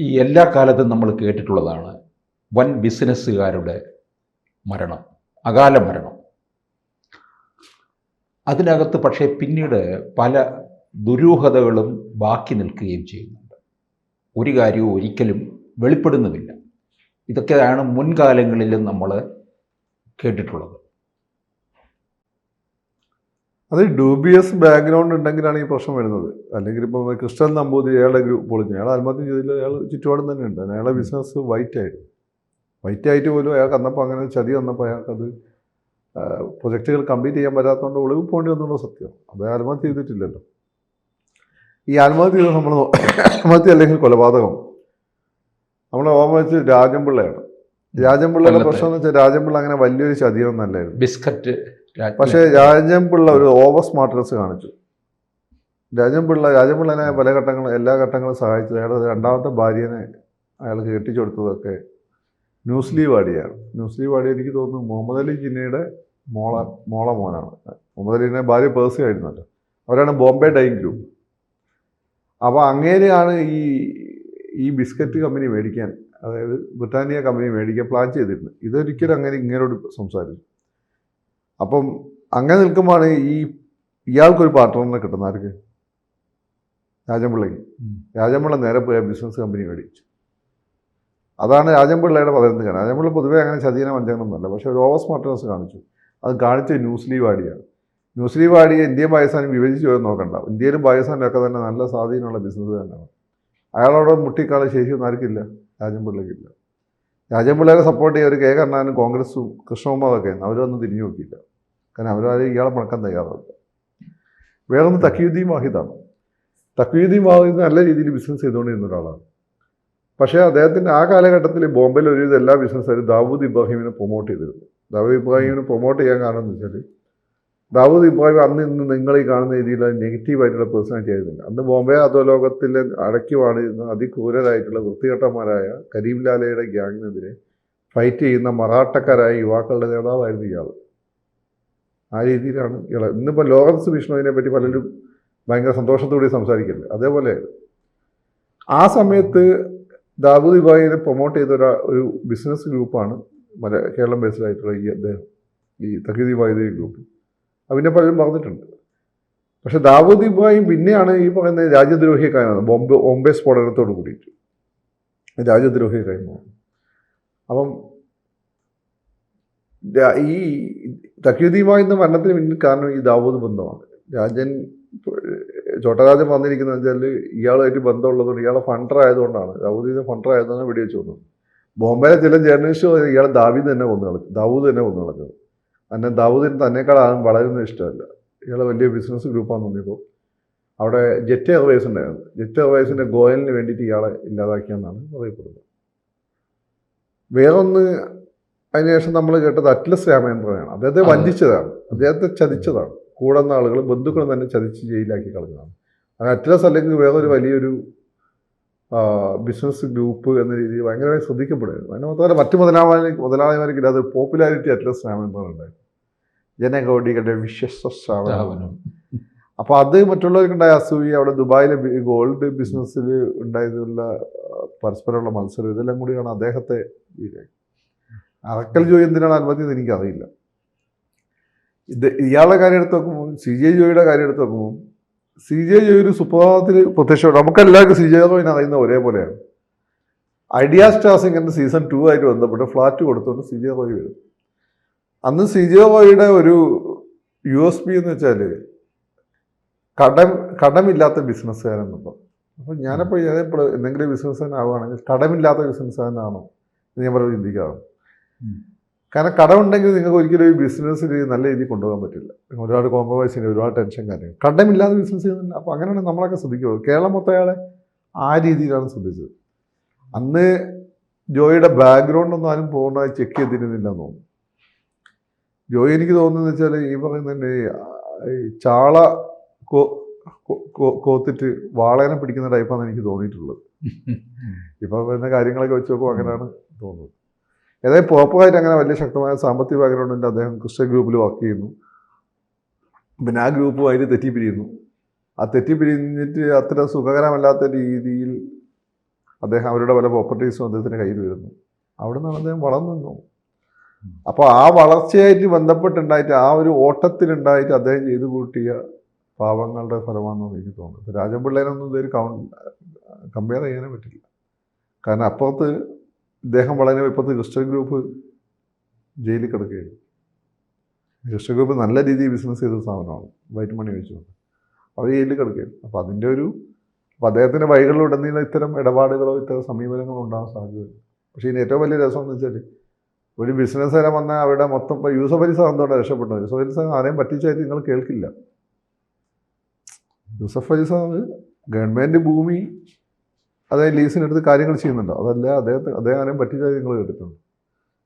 ഈ എല്ലാ കാലത്തും നമ്മൾ കേട്ടിട്ടുള്ളതാണ് വൻ ബിസിനസ്സുകാരുടെ മരണം അകാല മരണം. അതിനകത്ത് പക്ഷേ പിന്നീട് പല ദുരൂഹതകളും ബാക്കി നിൽക്കുകയും ചെയ്യുന്നുണ്ട്. ഒരു കാര്യവും ഒരിക്കലും വെളിപ്പെടുന്നുമില്ല. ഇതൊക്കെയാണ് മുൻകാലങ്ങളിലും നമ്മൾ കേട്ടിട്ടുള്ളത്. അത് ഡൂബിയസ് ബാക്ക്ഗ്രൗണ്ട് ഉണ്ടെങ്കിലാണ് ഈ പ്രശ്നം വരുന്നത്. അല്ലെങ്കിൽ ഇപ്പം ക്രിസ്റ്റൽ നമ്പൂതിരി അയാളുടെ ഗ്രൂപ്പ് പൊളിഞ്ഞു. അയാൾ ആത്മഹത്യ ചെയ്തില്ല അയാൾ ചുറ്റുപാടും തന്നെ ഉണ്ട്. അയാളുടെ ബിസിനസ് വൈറ്റ് ആയിരുന്നു വൈറ്റ് ആയിട്ട് പോലും അയാൾക്ക് അന്നപ്പോൾ അങ്ങനെ ചതി വന്നപ്പോൾ അയാൾക്കത് പ്രൊജക്റ്റുകൾ കംപ്ലീറ്റ് ചെയ്യാൻ പറ്റാത്തതുകൊണ്ട് ഒളിവ് പോകേണ്ടി വന്നുള്ള സത്യം. അത് ആത്മഹത്യ ചെയ്തിട്ടില്ലല്ലോ. ഈ ആത്മഹത്യ ചെയ്ത് നമ്മൾ ആത്മഹത്യ അല്ലെങ്കിൽ കൊലപാതകം. നമ്മളെ ഓർമ്മ വെച്ച് രാജംപിള്ളയാണ് രാജംപിള്ളയുടെ പ്രശ്നം എന്ന് വെച്ചാൽ രാജംപിള്ള അങ്ങനെ വലിയൊരു ചതിയൊന്നും അല്ലായിരുന്നു. ബിസ്ക്കറ്റ് പക്ഷേ രാജംപിള്ള ഒരു ഓവർ സ്മാർട്ട്നെസ് കാണിച്ചു. രാജം പിള്ള രാജം പിള്ളനെ പല ഘട്ടങ്ങളും എല്ലാ ഘട്ടങ്ങളും സഹായിച്ചത്. അയാളുടെ രണ്ടാമത്തെ ഭാര്യനെ അയാൾക്ക് കെട്ടിച്ചു കൊടുത്തതൊക്കെ ന്യൂസ്ലി വാടിയാണ് ന്യൂസ്ലി വാടി എനിക്ക് തോന്നുന്നു മുഹമ്മദ് അലി ജിന്നയുടെ മോള മോള മോനാണ്. മുഹമ്മദ് അലീനെ ഭാര്യ പേഴ്സി ആയിരുന്നല്ലോ. അവരാണ് ബോംബെ ഡൈങ് ഗ്രൂപ്പ് അപ്പോൾ അങ്ങേരെയാണ് ഈ ഈ ബിസ്ക്കറ്റ് കമ്പനി മേടിക്കാൻ അതായത് ബ്രിട്ടാനിയ കമ്പനി മേടിക്കാൻ പ്ലാൻ ചെയ്തിരുന്നത്. ഇതൊരിക്കലും അങ്ങനെ ഇങ്ങനോട് സംസാരിച്ചു. അപ്പം അങ്ങനെ നിൽക്കുമ്പോഴാണ് ഈ ഇയാൾക്കൊരു പാർട്ട്ണറിനെ കിട്ടുന്ന ആർക്ക്? രാജമ്പിള്ളയ്ക്ക് രാജമ്പിള്ള നേരെ പോയ ബിസിനസ് കമ്പനി മേടിച്ചു. അതാണ് രാജമ്പിള്ളയുടെ പതിനൊന്ന് കാരണം രാജമ്പിള്ള പൊതുവേ അങ്ങനെ ശതീന വഞ്ചകനൊന്നുമല്ല പക്ഷേ ഒരു ഓവർ സ്മാർട്ട്നെസ് കാണിച്ചു. അത് കാണിച്ച ന്യൂസ് ലീവ് വാടിയാണ് ന്യൂസ് ലീവ് വാടിയെ ഇന്ത്യയും പാകിസ്ഥാനും വിഭജിച്ച് പോയി നോക്കണ്ട. ഇന്ത്യയിലും പാകിസ്ഥാനിലും ഒക്കെ തന്നെ നല്ല സ്വാധീനമുള്ള ബിസിനസ് തന്നെയാണ്. അയാളോട് മുട്ടിക്കാളെ ശേഷിയൊന്നും ആർക്കില്ല. രാജമ്പിള്ളയ്ക്കില്ല രാജമ്പിള്ളയെ സപ്പോർട്ട് ചെയ്യാൻ ഒരു കെ കർണാനും കോൺഗ്രസും കൃഷ്ണകുമാറൊക്കെ അവരൊന്നും തിരിഞ്ഞു നോക്കിയില്ല. കാരണം അവരാരും ഇയാളെ മുടക്കാൻ തയ്യാറാവില്ല. വേറൊന്ന് തക്കീയുദ്ദീൻ വാഹിദാണ്. തക്കീയുദ്ദീൻ വാഹിദ് നല്ല രീതിയിൽ ബിസിനസ് ചെയ്തുകൊണ്ടിരുന്ന ഒരാളാണ്. പക്ഷേ അദ്ദേഹത്തിന്റെ ആ കാലഘട്ടത്തിൽ ബോംബെയിൽ ഒരുവിധ എല്ലാ ബിസിനസ്സുകാരും ദാവൂദ് ഇബ്രാഹിമിനെ പ്രൊമോട്ട് ചെയ്തിരുന്നു. ദാവൂദ് ഇബ്രാഹിമിനെ പ്രൊമോട്ട് ചെയ്യാൻ കാരണം എന്ന് വെച്ചാൽ ദാവൂദ് ഇബ്രാഹിം അന്ന് ഇന്ന് നിങ്ങൾ ഈ കാണുന്ന രീതിയിലുള്ള നെഗറ്റീവായിട്ടുള്ള പേഴ്സണാലിറ്റി ആയിരുന്നില്ല. അന്ന് ബോംബെ അധോലോകത്തിലെ അടക്കി വാണിരുന്ന അതിക്രൂരരായിട്ടുള്ള വൃത്തികെട്ടന്മാരായ കരീം ലാലയുടെ ഗ്യാങ്ങിനെതിരെ ഫൈറ്റ് ചെയ്യുന്ന മറാഠക്കാരായ യുവാക്കളുടെ നേതാവായിരുന്നു ഇയാൾ ആ രീതിയിലാണ് ഇയാൾ ഇന്നിപ്പോൾ ലോറൻസ് വിഷ്ണുവിനെ പറ്റി പലരും ഭയങ്കര സന്തോഷത്തോടെ സംസാരിക്കില്ല? അതേപോലെ ആ സമയത്ത് ദാവൂദ് ദിബായിനെ പ്രൊമോട്ട് ചെയ്ത ഒരു ഒരു ബിസിനസ് ഗ്രൂപ്പാണ് മല കേരളം ബേസ്ഡായിട്ടുള്ള ഈ അദ്ദേഹം ഈ തകി വൈദ്യുതി ഗ്രൂപ്പ് അതിനെ പലരും പറഞ്ഞിട്ടുണ്ട്. പക്ഷേ ദാവൂദ് ഇബ്രാഹിം പിന്നെയാണ് ഈ പറയുന്ന രാജ്യദ്രോഹിയെ കൈമാറുന്നത് ബോംബെ ബോംബെ സ്ഫോടനത്തോട് കൂടിയിട്ട്. രാജ്യദ്രോഹിയെ ആയി അപ്പം ഈ എന്ന മരണത്തിന് പിന്നിൽ കാരണം ഈ ദാവൂദ് ബന്ധമാണ്. രാജൻ ചോട്ടരാജൻ വന്നിരിക്കുന്നത് വെച്ചാൽ ഇയാളുമായിട്ട് ബന്ധമുള്ളതുകൊണ്ട് ഇയാളെ ഫണ്ടർ ആയതുകൊണ്ടാണ്. ദാവൂദിനെ ഫണ്ടർ ആയതുകൊണ്ടാണ് വെടിവെച്ച് കൊന്നത് ബോംബെയിലെ ചില ജേർണലിസ്റ്റ് ഇയാളെ ദാവീദ് തന്നെ കൊന്നു കളഞ്ഞു. ദാവൂദ് തന്നെ കൊന്നു കളഞ്ഞത് അന്നെ ദാവൂദിന് തന്നെക്കാളും വളരുന്ന ഇഷ്ടമല്ല. ഇയാളെ വലിയ ബിസിനസ് ഗ്രൂപ്പാന്ന് തോന്നിയപ്പോൾ അവിടെ ജെറ്റ് എയർവേസ് ഉണ്ടായിരുന്നു. ജെറ്റ് എയർവേസിന്റെ ഗോയലിന് വേണ്ടിയിട്ട് ഇയാളെ ഇല്ലാതാക്കിയെന്നാണ് പറയപ്പെടുന്നത് വേറൊന്ന് അതിനുശേഷം നമ്മൾ കേട്ടത് അറ്റ്ലസ് രാമേന്ദ്രനാണ് അദ്ദേഹത്തെ. വഞ്ചിച്ചതാണ്. അദ്ദേഹത്തെ ചതിച്ചതാണ്. കൂടുന്ന ആളുകൾ ബന്ധുക്കളും തന്നെ ചതിച്ച് ജയിലാക്കി കളഞ്ഞതാണ്. അങ്ങനെ അറ്റ്ലസ് അല്ലെങ്കിൽ വേറൊരു വലിയൊരു ബിസിനസ് ഗ്രൂപ്പ് എന്ന രീതിയിൽ ഭയങ്കരമായി ശ്രദ്ധിക്കപ്പെടുകയായിരുന്നു. അതിന് മാത്രമല്ല മറ്റു മുതലാളി മുതലാളിമാർക്ക് ഇല്ലാതെ പോപ്പുലാരിറ്റി അറ്റ്ലസ് രാമേന്ദ്രൻ ഉണ്ടായിരുന്നു ജനകോടികളുടെ വിശ്വസ്ത സ്ഥാപനം. അപ്പോൾ അത് മറ്റുള്ളവർക്കുണ്ടായ അസൂയ അവിടെ ദുബായിലെ ഗോൾഡ് ബിസിനസ്സിൽ ഉണ്ടായതുള്ള പരസ്പരമുള്ള മത്സരം ഇതെല്ലാം കൂടിയാണ് അദ്ദേഹത്തെ. അറക്കൽ ജോയി എന്തിനാണ് അനുമതി എന്ന് എനിക്കറിയില്ല. ഇത് ഇയാളുടെ കാര്യം എടുത്ത് നോക്കുമ്പോൾ സി ജെ ജോയിയുടെ കാര്യം എടുത്ത് നോക്കുമ്പോൾ സി ജെ ജോയി ഒരു സുപ്രഭാതത്തിൽ പ്രത്യക്ഷപ്പെട്ടു. നമുക്കെല്ലാവർക്കും സി ജെ ജോയിനെ അറിയുന്ന ഒരേപോലെയാണ്. ഐഡിയ സ്റ്റാർസിംഗിന്റെ സീസൺ ടു ആയിട്ട് ബന്ധപ്പെട്ട് ഫ്ലാറ്റ് കൊടുത്തുകൊണ്ട് സി ജെ റോയ് വരും. അന്ന് സി ജെ റോയിയുടെ ഒരു യു എസ് പി എന്ന് വെച്ചാൽ കടം കടമില്ലാത്ത ബിസിനസ്സുകാരെന്നുണ്ടോ? അപ്പോൾ ഞാനപ്പോൾ ഞാനിപ്പോൾ എന്തെങ്കിലും ബിസിനസ്സുകാരനാവുകയാണെങ്കിൽ കടമില്ലാത്ത ബിസിനസ്സുകാരനാണോ എന്ന് ഞാൻ പറഞ്ഞു ചിന്തിക്കാറുണ്ട്. കാരണം കടമുണ്ടെങ്കിൽ നിങ്ങൾക്ക് ഒരിക്കലും ഈ ബിസിനസ്സിൽ നല്ല രീതിയിൽ കൊണ്ടുപോകാൻ പറ്റില്ല. ഒരുപാട് കോംപ്രമൈസിന് ഒരുപാട് ടെൻഷൻ കാര്യങ്ങൾ. കടമില്ലാതെ ബിസിനസ് ചെയ്യുന്നില്ല. അപ്പോൾ അങ്ങനെയാണ് നമ്മളൊക്കെ ശ്രദ്ധിക്കുന്നത് കേരളം മൊത്തം അയാളെ ആ രീതിയിലാണ് ശ്രദ്ധിച്ചത്. അന്ന് ജോയിയുടെ ബാക്ക്ഗ്രൗണ്ട് ഒന്നും ആരും പൂർണമായി ചെക്ക് ചെയ്തിരുന്നില്ല എന്ന് തോന്നുന്നു. ജോയി എനിക്ക് തോന്നുന്നത് വെച്ചാൽ ഈ പറയുന്ന ഈ ചാള കോ- കോത്തിട്ട് വാളേനെ പിടിക്കുന്ന ടൈപ്പാണ് എനിക്ക് തോന്നിയിട്ടുള്ളത്. ഇപ്പം വരുന്ന കാര്യങ്ങളൊക്കെ വെച്ച് നോക്കുമ്പോൾ അങ്ങനെയാണ് തോന്നുന്നത്. ഏതായാലും പ്രോപ്പറായിട്ട് അങ്ങനെ വലിയ ശക്തമായ സാമ്പത്തിക ബാക്ക്ഗ്രൗണ്ടിന്റെ അദ്ദേഹം ക്രിസ്ത്യൻ ഗ്രൂപ്പിൽ വർക്ക് ചെയ്യുന്നു. പിന്നെ ആ ഗ്രൂപ്പുമായിട്ട് തെറ്റിപ്പിരിയുന്നു. ആ തെറ്റിപ്പിരിഞ്ഞിട്ട് അത്ര സുഖകരമല്ലാത്ത രീതിയിൽ അദ്ദേഹം അവരുടെ പല പ്രോപ്പർട്ടീസും അദ്ദേഹത്തിന്റെ കയ്യിൽ വരുന്നു. അവിടെ നിന്നാണ് അദ്ദേഹം വളർന്നു അപ്പോൾ ആ വളർച്ചയായിട്ട് ബന്ധപ്പെട്ടുണ്ടായിട്ട് ആ ഒരു ഓട്ടത്തിലുണ്ടായിട്ട് അദ്ദേഹം ചെയ്തു കൂട്ടിയ പാവങ്ങളുടെ ഫലമാണെന്ന് എനിക്ക് തോന്നുന്നു. രാജൻ രാജപിള്ളേനൊന്നും ഇതൊരു കൗണ്ട് കമ്പയർ ചെയ്യാനേ പറ്റില്ല. കാരണം അപ്പുറത്ത് ഇദ്ദേഹം വളരെ ഇപ്പോഴത്തെ ക്രിസ്ത്യൻ ഗ്രൂപ്പ് ജയിലിൽ കിടക്കുകയാണ്. ക്രിസ്ത്യൻ ഗ്രൂപ്പ് നല്ല രീതിയിൽ ബിസിനസ് ചെയ്ത സ്ഥാപനമാണ് വൈറ്റ് മണി വെച്ചുകൊണ്ട് അവർ ജയിലിൽ കിടക്കുകയാണ്. അപ്പോൾ അതിന്റെ ഒരു അപ്പോൾ അദ്ദേഹത്തിന്റെ വഴികളിലുടനീളം ഇത്തരം ഇടപാടുകളോ ഇത്തരം സമീപനങ്ങളോ ഉണ്ടാകാൻ സാധ്യതയുണ്ട്. പക്ഷേ ഇതിന് ഏറ്റവും വലിയ രസം എന്ന് വെച്ചാൽ ഒരു ബിസിനസ് വരെ വന്നാൽ അവിടെ മൊത്തം ഇപ്പോൾ യൂസഫ് അലി സാർ എന്തുകൊണ്ടാണ് രക്ഷപ്പെട്ടത് യൂസഫ് അലി ആരെയും പറ്റിച്ചായിട്ട് നിങ്ങൾ കേൾക്കില്ല. യൂസഫ് അലി ഗവൺമെന്റ് ഭൂമി അതായത് ലീസിനെടുത്ത് കാര്യങ്ങൾ ചെയ്യുന്നുണ്ടോ? അതല്ല അദ്ദേഹത്തെ അദ്ദേഹം ആരെയും പറ്റിയ കാര്യങ്ങൾ കേട്ടിട്ടുണ്ട്.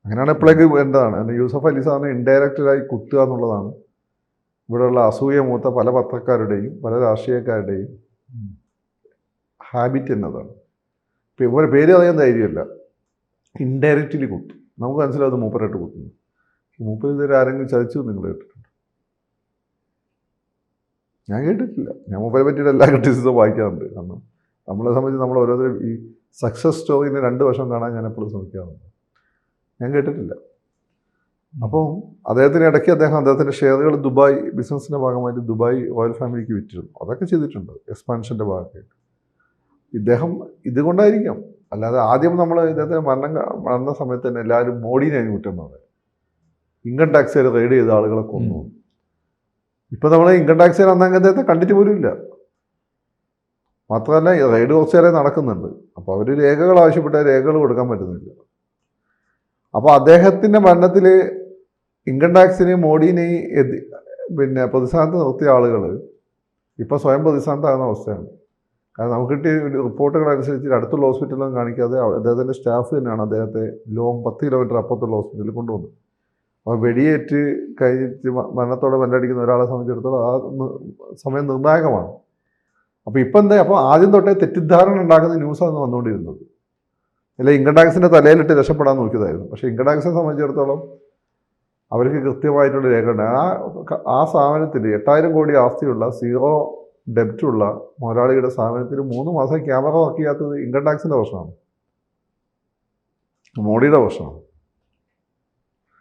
അങ്ങനെയാണ് എപ്പോഴേക്ക് കാരണം യൂസഫ് അലി സാറിനെ ഇൻഡയറക്റ്റഡായി കുത്തുക എന്നുള്ളതാണ്. ഇവിടെയുള്ള അസൂയ മൂത്ത പല പത്രക്കാരുടെയും പല രാഷ്ട്രീയക്കാരുടെയും ഹാബിറ്റ് എന്നതാണ്. ഇപ്പം ഇവരെ പേര് അറിയാൻ ധൈര്യമല്ല. ഇൻഡയറക്റ്റ്ലി കുത്തും. നമുക്ക് മനസ്സിലാവും മൂപ്പരായിട്ട് കുത്തുന്നു. മൂപ്പർ ഇതുവരെ ആരെങ്കിലും ചതിച്ചു നിങ്ങൾ കേട്ടിട്ടുണ്ട്? ഞാൻ കേട്ടിട്ടില്ല. ഞാൻ മൂപ്പരെ പറ്റിയിട്ട് എല്ലാ ക്രിറ്റിസിസും വായിക്കാറുണ്ട്. കാരണം നമ്മളെ സംബന്ധിച്ച് നമ്മൾ ഓരോരുത്തരും ഈ സക്സസ് സ്റ്റോറിന് രണ്ട് വർഷം കാണാൻ ഞാൻ എപ്പോഴും ശ്രമിക്കാറുണ്ട്. ഞാൻ കേട്ടിട്ടില്ല. അപ്പം അദ്ദേഹത്തിന് ഇടയ്ക്ക് അദ്ദേഹം അദ്ദേഹത്തിന്റെ ഷെയറുകൾ ദുബായ് ബിസിനസ്സിന്റെ ഭാഗമായിട്ട് ദുബായ് റോയൽ ഫാമിലിക്ക് വിറ്റിരുന്നു. അതൊക്കെ ചെയ്തിട്ടുണ്ട്. എക്സ്പാൻഷന്റെ ഭാഗമായിട്ട്. ഇദ്ദേഹം ഇതുകൊണ്ടായിരിക്കാം. അല്ലാതെ ആദ്യം നമ്മൾ ഇദ്ദേഹത്തിന് മരണം വളർന്ന മരണ സമയത്ത് തന്നെ എല്ലാവരും മോഡിനെ കുറ്റം പറഞ്ഞത്. ഇൻകം ടാക്സ് റെയ്ഡ് ചെയ്ത ആളുകളെ കൊന്നു. ഇപ്പം നമ്മൾ ഇൻകം ടാക്സ് അന്നങ്ങ് അദ്ദേഹത്തെ കണ്ടിട്ട് പോലും ഇല്ല. മാത്രമല്ല റെയ്ഡ് കുറച്ച് നേരം നടക്കുന്നുണ്ട്. അപ്പോൾ അവർ രേഖകൾ ആവശ്യപ്പെട്ട രേഖകൾ കൊടുക്കാൻ പറ്റുന്നില്ല. അപ്പോൾ അദ്ദേഹത്തിന്റെ മരണത്തിൽ ഇൻകം ടാക്സിനെയും മോഡിനെയും പിന്നെ പ്രതിസ്ഥാനത്ത് നിർത്തിയ ആളുകൾ ഇപ്പോൾ സ്വയം പ്രതിസ്ഥാനത്താകുന്ന അവസ്ഥയാണ്. കാരണം നമുക്ക് കിട്ടിയ റിപ്പോർട്ടുകൾ അനുസരിച്ച് അടുത്തുള്ള ഹോസ്പിറ്റലൊന്നും കാണിക്കാതെ അദ്ദേഹത്തിന്റെ സ്റ്റാഫ് തന്നെയാണ് അദ്ദേഹത്തെ ലോങ് പത്ത് കിലോമീറ്റർ അപ്പുറത്തുള്ള ഹോസ്പിറ്റലിൽ കൊണ്ടുവന്നു അപ്പോൾ വെടിയേറ്റ് കഴിഞ്ഞിട്ട് മരണത്തോടെ മല്ലടിക്കുന്ന ഒരാളെ സംബന്ധിച്ചിടത്തോളം ആ സമയം നിർണായകമാണ്. അപ്പോൾ ഇപ്പം എന്താ? അപ്പോൾ ആദ്യം തൊട്ടേ തെറ്റിദ്ധാരണ ഉണ്ടാക്കുന്ന ന്യൂസാണ് വന്നുകൊണ്ടിരുന്നത്. അല്ല ഇൻകം ടാക്സിന്റെ തലയിലിട്ട് രക്ഷപ്പെടാൻ നോക്കിയതായിരുന്നു. പക്ഷേ ഇൻകം ടാക്സിനെ സംബന്ധിച്ചിടത്തോളം അവർക്ക് കൃത്യമായിട്ടുള്ള രേഖയുണ്ട്. ആ ആ സ്ഥാപനത്തിൽ എട്ടായിരം കോടി ആസ്തിയുള്ള സീറോ ഡെപ്റ്റുള്ള മുതലാളിയുടെ സ്ഥാപനത്തിൽ മൂന്ന് മാസം ക്യാമറ വർക്ക് ചെയ്യാത്തത് ഇൻകം ടാക്സിന്റെ പ്രശ്നമാണ്. മോഡിയുടെ പ്രശ്നമാണ്.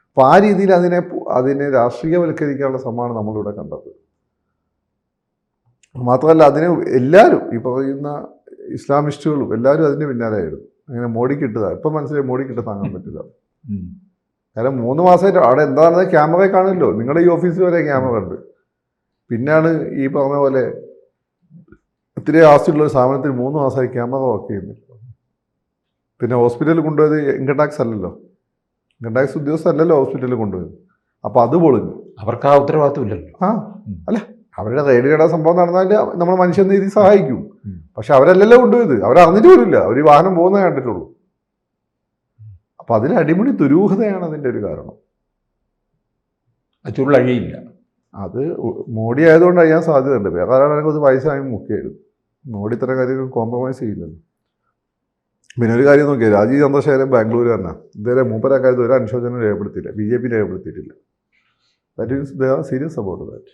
അപ്പോൾ ആ രീതിയിൽ അതിനെ അതിനെ രാഷ്ട്രീയവൽക്കരിക്കാനുള്ള ശ്രമമാണ് നമ്മളിവിടെ കണ്ടത്. മാത്രമല്ല അതിന് എല്ലാവരും ഈ പറയുന്ന ഇസ്ലാമിസ്റ്റുകളും എല്ലാവരും അതിന്റെ പിന്നാലെയായിരുന്നു. അങ്ങനെ മോഡിക്ക് ഇട്ടതാണ് ഇപ്പം മനസ്സിലായി മോഡിക്ക് ഇട്ട് താങ്ങാൻ പറ്റില്ല. കാരണം മൂന്ന് മാസമായിട്ട് അവിടെ എന്താണെന്ന് ക്യാമറ കാണുമല്ലോ. നിങ്ങളുടെ ഈ ഓഫീസിൽ വരെ ക്യാമറ ഉണ്ട് പിന്നാണ് ഈ പറഞ്ഞ പോലെ ഇത്തിരി ആസ്തിയുള്ള ഒരു സ്ഥാപനത്തിൽ മൂന്ന് മാസമായി ക്യാമറ വർക്ക് ചെയ്യുന്നില്ല. പിന്നെ ഹോസ്പിറ്റലിൽ കൊണ്ടുപോയത് ഇൻകം ടാക്സ് അല്ലല്ലോ. ഇൻകം ടാക്സ് ഉദ്യോഗസ്ഥരല്ലല്ലോ ഹോസ്പിറ്റലിൽ കൊണ്ടുപോയത്. അപ്പോൾ അത് പൊളിഞ്ഞു. അവർക്ക് ആ ഉത്തരവാദിത്വമില്ലല്ലോ ആ. അല്ല അവരുടെ റെയിലുകട സംഭവം നടന്നാൽ നമ്മൾ മനുഷ്യൻ നീതി സഹായിക്കും. പക്ഷെ അവരല്ലല്ലോ കൊണ്ടുപോയത്. അവരറിഞ്ഞിട്ട് പോലില്ല അവർ ഈ വാഹനം പോകുന്ന കണ്ടിട്ടുള്ളൂ. അപ്പം അതിൽ അടിമുടി ദുരൂഹതയാണ് അതിന്റെ ഒരു കാരണം. ചുരുളഴിയില്ല അത് മോഡി ആയതുകൊണ്ട് അറിയാൻ സാധ്യതയുണ്ട്. വേറെ ആരാണെങ്കിൽ അത് പൈസ ആയി മുക്കിയായിരുന്നു മോഡി ഇത്തരം കാര്യങ്ങൾ കോംപ്രമൈസ് ചെയ്യില്ലല്ലോ. പിന്നെ ഒരു കാര്യം നോക്കിയാൽ രാജീവ് ചന്ദ്രശേഖരൻ ബാംഗ്ലൂർ തന്നെ. ഇതുവരെ മൂപ്പര കാര്യത്തിൽ ഒരു അനുശോചനം രേഖപ്പെടുത്തിയില്ല. B J P രേഖപ്പെടുത്തിയിട്ടില്ല. That means they are serious about that